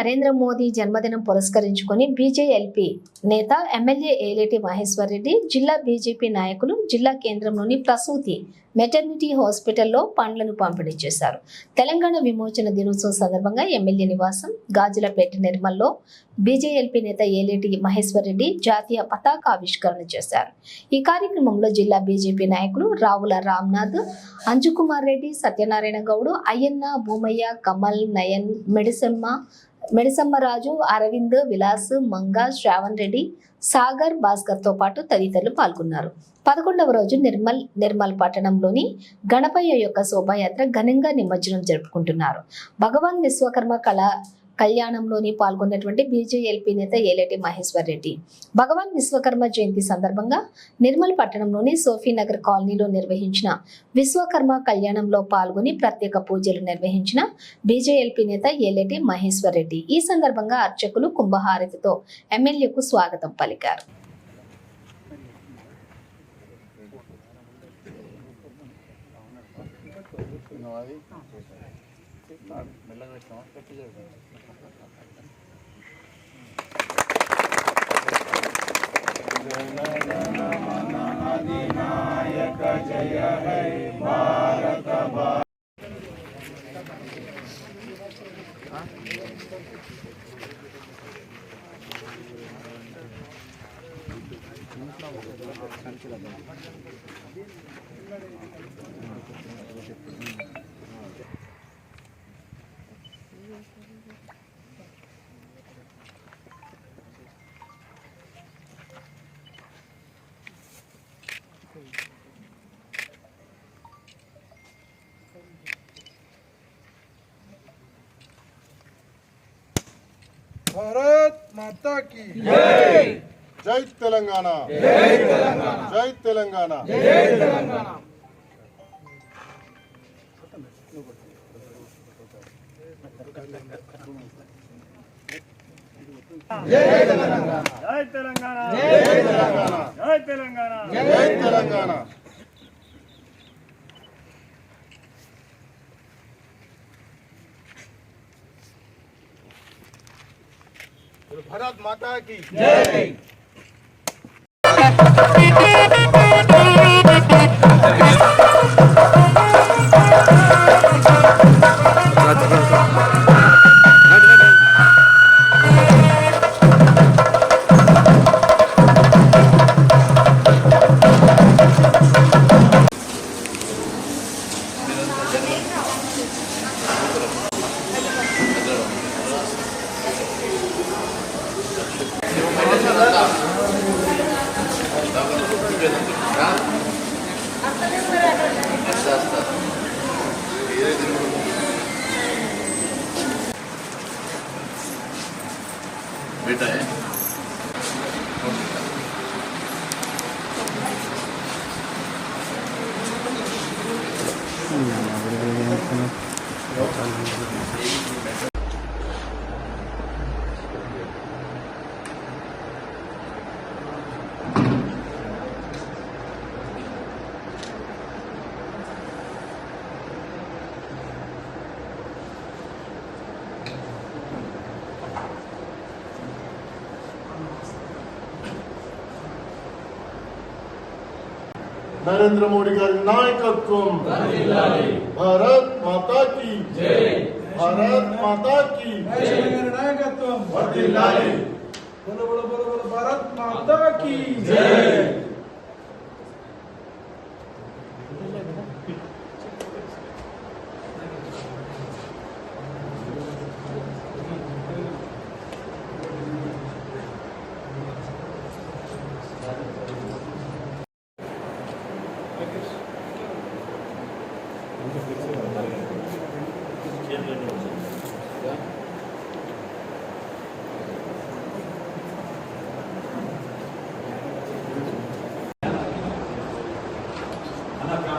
నరేంద్ర మోదీ జన్మదినం పురస్కరించుకొని బీజేఎల్పీ నేత ఎమ్మెల్యే ఏలేటి మహేశ్వర్రెడ్డి జిల్లా బీజేపీ నాయకులు జిల్లా కేంద్రంలోని ప్రసూతి మెటర్నిటీ హాస్పిటల్లో పండ్లను పంపిణీ చేశారు. తెలంగాణ విమోచన దినోత్సవం సందర్భంగా ఎమ్మెల్యే నివాసం గాజులపేట నిర్మల్లో బీజేఎల్పీ నేత ఏలేటి మహేశ్వర్రెడ్డి జాతీయ పతాక ఆవిష్కరణ చేశారు. ఈ కార్యక్రమంలో జిల్లా బీజేపీ నాయకులు రావుల రామ్నాథ్ అంజుకుమార్ రెడ్డి సత్యనారాయణ గౌడ్ అయ్యన్న భూమయ్య కమల్ నయన్ మెడిసెమ్మ మెడిసమ్మరాజు అరవింద్ విలాస్ మంగ శ్రావణ్ రెడ్డి సాగర్ భాస్కర్తో పాటు తదితరులు పాల్గొన్నారు. పదకొండవ రోజు నిర్మల్ నిర్మల్ పట్టణంలోని గణపయ్య యొక్క శోభాయాత్ర ఘనంగా నిమజ్జనం జరుపుకుంటున్నారు. భగవాన్ విశ్వకర్మ కళ కళ్యాణంలోని పాల్గొన్నటువంటి బీజేఎల్పీ నేత ఏలేటి మహేశ్వర్ రెడ్డి. భగవాన్ విశ్వకర్మ జయంతి సందర్భంగా నిర్మల్ పట్టణంలోని సోఫీనగర్ కాలనీలో నిర్వహించిన విశ్వకర్మ కళ్యాణంలో పాల్గొని ప్రత్యేక పూజలు నిర్వహించిన బీజేఎల్పీ నేత ఏలేటి మహేశ్వర్ రెడ్డి. ఈ సందర్భంగా అర్చకులు కుంభహారతితో ఎమ్మెల్యేకు స్వాగతం పలికారు. మెల్లగా పెట్టామా పెట్టి भारत माता की जय। जय तेलंगाना। जय तेलंगाना। जय तेलंगाना। जय तेलंगाना। जय तेलंगाना। जय तेलंगाना। జై తెలంగాణ జై తెలంగాణ जय तेलंगाना भारत माता की जय Eltern. Und नरेंद्र मोदी का नायकत्व भारत माता की। जय। भारत माता की। नायकत्व भारत माता की। जय।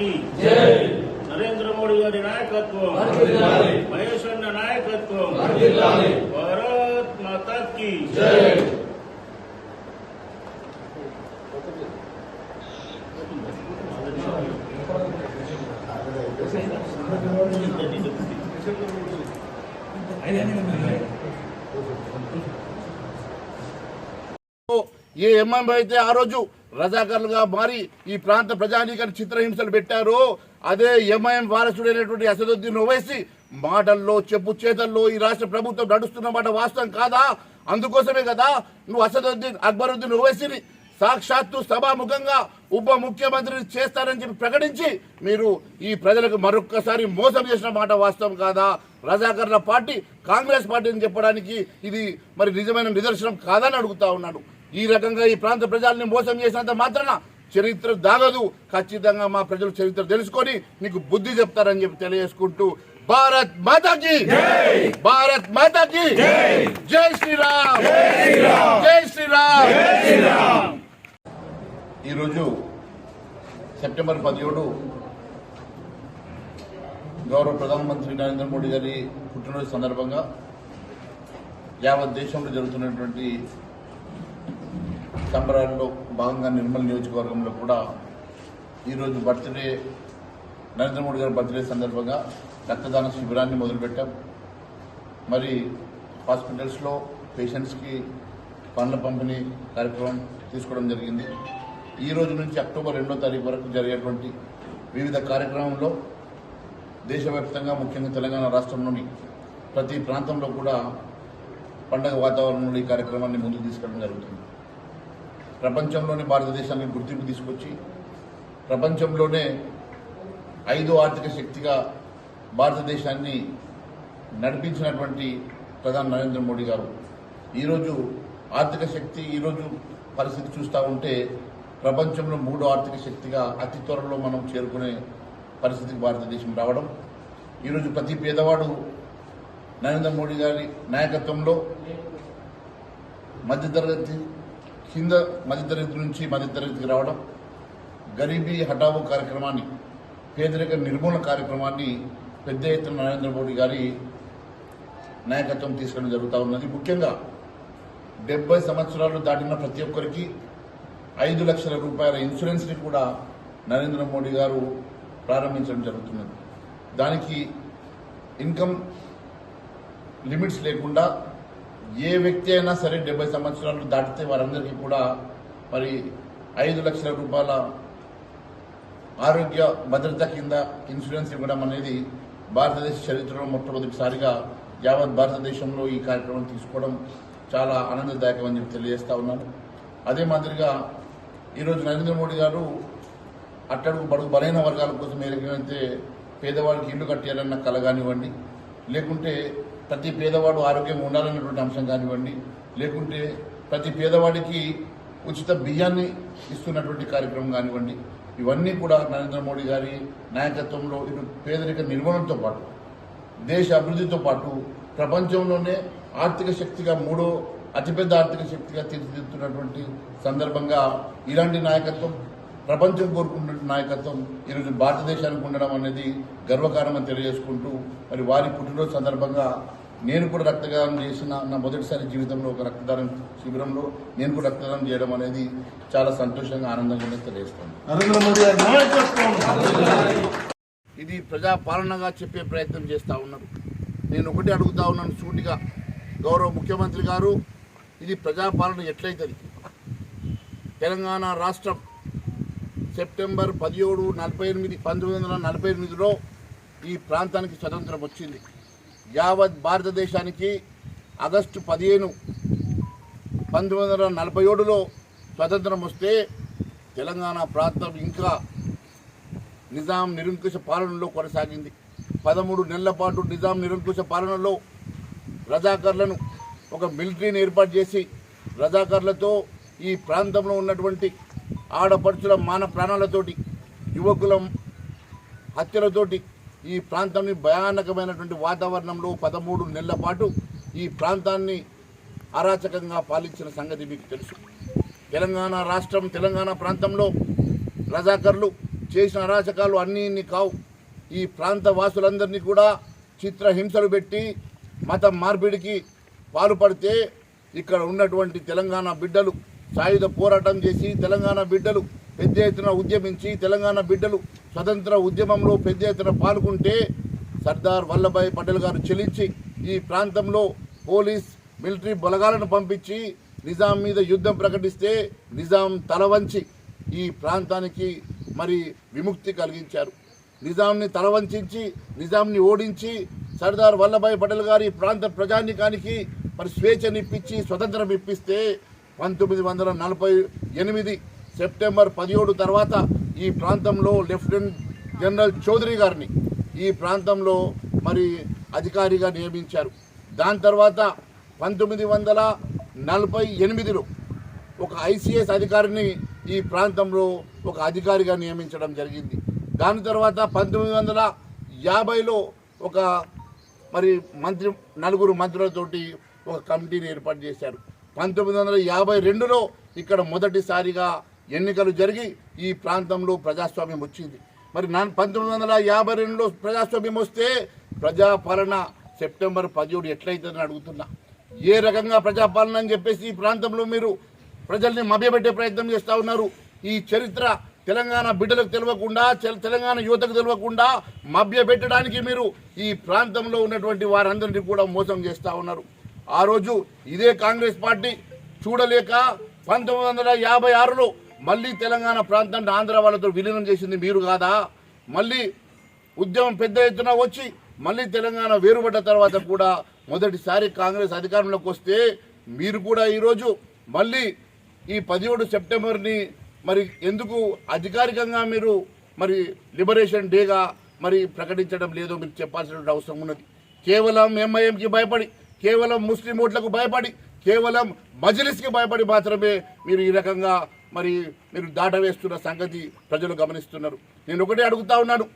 की నరేంద్ర మోడీ గారి నాయకత్వం. మహేష్ అన్న నాయకత్వం. భారత్ మాతా కి ఏ ఎంఎం అయితే ఆ రోజు రజాకర్లుగా మారి ఈ ప్రాంత ప్రజానీకాన్ని చిత్రహింసలు పెట్టారో. అదే ఎంఐఎం వారసుడైనటువంటి అసదుద్దీన్ ఓవైసీ మాటల్లో చెప్పు చేతల్లో ఈ రాష్ట్ర ప్రభుత్వం నడుస్తున్న మాట వాస్తవం కాదా? అందుకోసమే కదా నువ్వు అసదుద్దీన్ అక్బరుద్దీన్ ఓవైసీని సాక్షాత్తు సభాముఖంగా ఉప ముఖ్యమంత్రిని చేస్తారని చెప్పి ప్రకటించి మీరు ఈ ప్రజలకు మరొక్కసారి మోసం చేసిన మాట వాస్తవం కాదా? రజాకర్ల పార్టీ కాంగ్రెస్ పార్టీ అని చెప్పడానికి ఇది మరి నిజమైన నిదర్శనం కాదని అడుగుతా ఉన్నాడు ఈ రకంగా ఈ ప్రాంత ప్రజల్ని మోసం చేసినంత మాత్రాన చరిత్ర దాగదు. ఖచ్చితంగా మా ప్రజలు చరిత్ర తెలుసుకొని నీకు బుద్ధి చెప్తారని చెప్పి తెలియజేసుకుంటూ భారత్ మాతాకి! భారత్ మాతాకి! జై శ్రీరామ్! జై శ్రీరామ్! ఈరోజు సెప్టెంబర్ పదిహేడు గౌరవ ప్రధానమంత్రి నరేంద్ర మోడీ గారి పుట్టినరోజు సందర్భంగా యావత్ దేశంలో జరుగుతున్నటువంటి సంబరాల్లో భాగంగా నిర్మల్ నియోజకవర్గంలో కూడా ఈరోజు బర్త్డే నరేంద్ర మోడీ గారి బర్త్డే సందర్భంగా రక్తదాన శిబిరాన్ని మొదలుపెట్టాం. మరి హాస్పిటల్స్లో పేషెంట్స్కి పండ్ల పంపిణీ కార్యక్రమం తీసుకోవడం జరిగింది. ఈ రోజు నుంచి అక్టోబర్ రెండో తారీఖు వరకు జరిగేటువంటి వివిధ కార్యక్రమంలో దేశవ్యాప్తంగా ముఖ్యంగా తెలంగాణ రాష్ట్రంలోని ప్రతి ప్రాంతంలో కూడా పండగ వాతావరణంలో ఈ కార్యక్రమాన్ని ముందుకు తీసుకెళ్ళడం జరుగుతుంది. ప్రపంచంలోని భారతదేశానికి గుర్తింపు తీసుకొచ్చి ప్రపంచంలోనే ఐదో ఆర్థిక శక్తిగా భారతదేశాన్ని నడిపించినటువంటి ప్రధాని నరేంద్ర మోడీ గారు. ఈరోజు ఆర్థిక శక్తి ఈరోజు పరిస్థితి చూస్తూ ఉంటే ప్రపంచంలో మూడో ఆర్థిక శక్తిగా అతి త్వరలో మనం చేరుకునే పరిస్థితికి భారతదేశం రావడం. ఈరోజు ప్రతి పేదవాడు నరేంద్ర మోడీ గారి నాయకత్వంలో మధ్యతరగతి కింద మధ్యతరగతి నుంచి మధ్యతరగతికి రావడం గరీబీ హఠావో కార్యక్రమాన్ని పేదరిక నిర్మూలన కార్యక్రమాన్ని పెద్ద ఎత్తున నరేంద్ర మోడీ గారి నాయకత్వం తీసుకోవడం జరుగుతూ ఉన్నది. ముఖ్యంగా డెబ్బై సంవత్సరాలు దాటిన ప్రతి ఒక్కరికి ఐదు లక్షల రూపాయల ఇన్సూరెన్స్ని కూడా నరేంద్ర మోడీ గారు ప్రారంభించడం జరుగుతున్నది. దానికి ఇన్కమ్ లిమిట్స్ లేకుండా ఏ వ్యక్తి అయినా సరే డెబ్బై సంవత్సరాలు దాటితే వారందరికీ కూడా మరి ఐదు లక్షల రూపాయల ఆరోగ్య భద్రత కింద ఇన్సూరెన్స్ ఇవ్వడం అనేది భారతదేశ చరిత్రలో మొట్టమొదటిసారిగా యావత్ భారతదేశంలో ఈ కార్యక్రమం తీసుకోవడం చాలా ఆనందదాయకం అని చెప్పి తెలియజేస్తా ఉన్నాను. అదే మాదిరిగా ఈరోజు నరేంద్ర మోడీ గారు అట్టడుగు బడుగు బలైన వర్గాల కోసం ఎలాగైతే పేదవాళ్ళకి ఇల్లు కట్టేయాలన్న కల కానివ్వండి లేకుంటే ప్రతి పేదవాడు ఆరోగ్యంగా ఉండాలన్నటువంటి అంశం కానివ్వండి లేకుంటే ప్రతి పేదవాడికి ఉచిత బియ్యాన్ని ఇస్తున్నటువంటి కార్యక్రమం కానివ్వండి ఇవన్నీ కూడా నరేంద్ర మోడీ గారి నాయకత్వంలో ఇటు పేదరిక నిర్మూలనతో పాటు దేశ అభివృద్ధితో పాటు ప్రపంచంలోనే ఆర్థిక శక్తిగా మూడో అతిపెద్ద ఆర్థిక శక్తిగా తీర్చిదిద్దుతున్నటువంటి సందర్భంగా ఇలాంటి నాయకత్వం ప్రపంచం కోరుకున్న నాయకత్వం ఈరోజు భారతదేశానికి ఉండడం అనేది గర్వకారణమని తెలియజేసుకుంటూ మరి వారి పుట్టినరోజు సందర్భంగా నేను కూడా రక్తదానం చేసిన నా మొదటిసారి జీవితంలో ఒక రక్తదానం శిబిరంలో నేను కూడా రక్తదానం చేయడం అనేది చాలా సంతోషంగా ఆనందంగా తెలియజేస్తాను. నరేంద్ర మోడీ ఇది ప్రజా పాలనగా చెప్పే ప్రయత్నం చేస్తూ ఉన్నారు. నేను ఒకటి అడుగుతా ఉన్నాను సూటిగా. గౌరవ ముఖ్యమంత్రి గారు ఇది ప్రజాపాలన ఎట్లయితుంది తెలంగాణ రాష్ట్రం సెప్టెంబర్ పదిహేడు నలభై ఎనిమిది పంతొమ్మిది వందల నలభై ఎనిమిదిలో ఈ ప్రాంతానికి స్వతంత్రం వచ్చింది. యావత్ భారతదేశానికి ఆగస్టు పదిహేను పంతొమ్మిది వందల నలభై ఏడులో స్వతంత్రం వస్తే తెలంగాణ ప్రాంతం ఇంకా నిజాం నిరంకుశ పాలనలో కొనసాగింది. పదమూడు నెలల పాటు నిజాం నిరంకుశ పాలనలో రజాకర్లను ఒక మిలిటరీని ఏర్పాటు చేసి రజాకర్లతో ఈ ప్రాంతంలో ఉన్నటువంటి ఆడపడుచుల మాన ప్రాణాలతోటి యువకుల హత్యలతోటి ఈ ప్రాంతాన్ని భయానకమైనటువంటి వాతావరణంలో పదమూడు నెలల పాటు ఈ ప్రాంతాన్ని అరాచకంగా పాలించిన సంగతి మీకు తెలుసు. తెలంగాణ రాష్ట్రం తెలంగాణ ప్రాంతంలో రజాకర్లు చేసిన అరాచకాలు అన్నీ ఇన్ని కావు. ఈ ప్రాంత వాసులందరినీ కూడా చిత్రహింసలు పెట్టి మత మార్పిడికి పాల్పడితే ఇక్కడ ఉన్నటువంటి తెలంగాణ బిడ్డలు సాయుధ పోరాటం చేసి తెలంగాణ బిడ్డలు పెద్ద ఎత్తున ఉద్యమించి తెలంగాణ బిడ్డలు స్వతంత్ర ఉద్యమంలో పెద్ద ఎత్తున పాల్గొంటే సర్దార్ వల్లభాయ్ పటేల్ గారు చెల్లించి ఈ ప్రాంతంలో పోలీస్ మిలిటరీ బలగాలను పంపించి నిజాం మీద యుద్ధం ప్రకటిస్తే నిజాం తలవంచి ఈ ప్రాంతానికి మరి విముక్తి కలిగించారు. నిజాంని తలవంచి నిజాంని ఓడించి సర్దార్ వల్లభాయ్ పటేల్ గారి ప్రాంత ప్రజానికానికి మరి స్వేచ్ఛనిప్పించి స్వతంత్రం ఇప్పిస్తే పంతొమ్మిది వందల నలభై ఎనిమిది సెప్టెంబర్ పదిహేడు తర్వాత ఈ ప్రాంతంలో లెఫ్టినెంట్ జనరల్ చౌదరి గారిని ఈ ప్రాంతంలో మరి అధికారిగా నియమించారు. దాని తర్వాత పంతొమ్మిది వందల నలభై ఎనిమిదిలో ఒక ఐసీఎస్ అధికారిని ఈ ప్రాంతంలో ఒక అధికారిగా నియమించడం జరిగింది. దాని తర్వాత పంతొమ్మిది వందల యాభైలో ఒక మరి మంత్రి నలుగురు మంత్రులతోటి ఒక కమిటీని ఏర్పాటు చేశారు. పంతొమ్మిది వందల యాభై రెండులో ఇక్కడ మొదటిసారిగా ఎన్నికలు జరిగి ఈ ప్రాంతంలో ప్రజాస్వామ్యం వచ్చింది. మరి నా పంతొమ్మిది వందల యాభై రెండులో ప్రజాస్వామ్యం వస్తే ప్రజాపాలన సెప్టెంబర్ పదిహేడు ఎట్లయితుందని అడుగుతున్నా. ఏ రకంగా ప్రజాపాలన అని చెప్పేసి ఈ ప్రాంతంలో మీరు ప్రజల్ని మభ్యపెట్టే ప్రయత్నం చేస్తూ ఉన్నారు. ఈ చరిత్ర తెలంగాణ బిడ్డలకు తెలియకుండా తెలంగాణ యువతకు తెలియకుండా మభ్యపెట్టడానికి మీరు ఈ ప్రాంతంలో ఉన్నటువంటి వారందరినీ కూడా మోసం చేస్తూ ఉన్నారు. ఆ రోజు ఇదే కాంగ్రెస్ పార్టీ చూడలేక పంతొమ్మిది వందల యాభై ఆరులో మళ్ళీ తెలంగాణ ప్రాంతాన్ని ఆంధ్ర వాళ్ళతో విలీనం చేసింది మీరు కాదా? మళ్ళీ ఉద్యమం పెద్ద ఎత్తున వచ్చి మళ్ళీ తెలంగాణ వేరుపడ్డ తర్వాత కూడా మొదటిసారి కాంగ్రెస్ అధికారంలోకి వస్తే మీరు కూడా ఈరోజు మళ్ళీ ఈ పదిహేడు సెప్టెంబర్ని మరి ఎందుకు అధికారికంగా మీరు మరి లిబరేషన్ డేగా మరి ప్రకటించడం లేదో మీరు చెప్పాల్సిన అవసరం ఉన్నది. కేవలం ఎంఐఎంకి భయపడి కేవలం ముస్లిం ఓట్లకు భయపడి కేవలం మజ్లిస్కి భయపడి మాత్రమే మీరు ఈ రకంగా మరి మీరు దాట వేస్తున్న సంగతి ప్రజలు గమనిస్తున్నారు. నేను ఒకటే అడుగుతా ఉన్నాను.